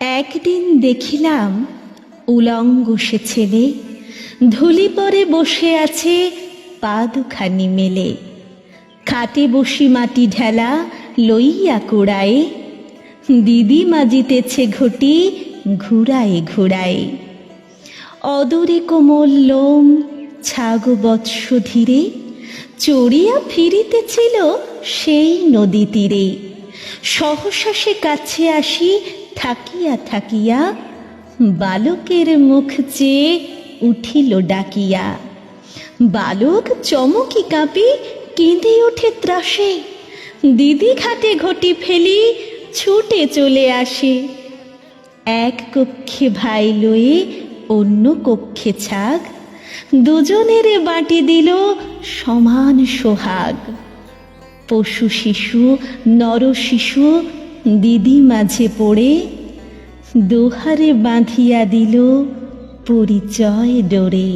একদিন দেখিলাম উলঙ্গ সে ছেলে ধুলি পরে বসে আছে পা দুখানি মেলে। খাটে বসি মাটি ঢেলা লইয়া কুড়ায়ে। দিদি মাজিতেছে ঘটি ঘুরায়ে ঘুরায়ে। অদূরে কোমল লোম ছাগ বৎস ধীরে চড়িয়া ফিরিতেছিল সেই নদী তীরে। সহসা সে কাছে আসি থাকিয়া থাকিয়া বালকের মুখ চেয়ে উঠিল ডাকিয়া। বালক চমকি কাঁপি, কেঁদে ওঠে ত্রাসে। দিদি ঘাটে ঘটি ফেলি, ছুটে চলে আসে। এক কক্ষে ভাই লয়ে অন্য কক্ষে ছাগ। দুজনের বাটি দিল সমান সোহাগ। পশু শিশু, নর শিশু দিদি মাঝে পড়ে দোহারে বাঁধিয়া দিল পরিচয় ডোরে।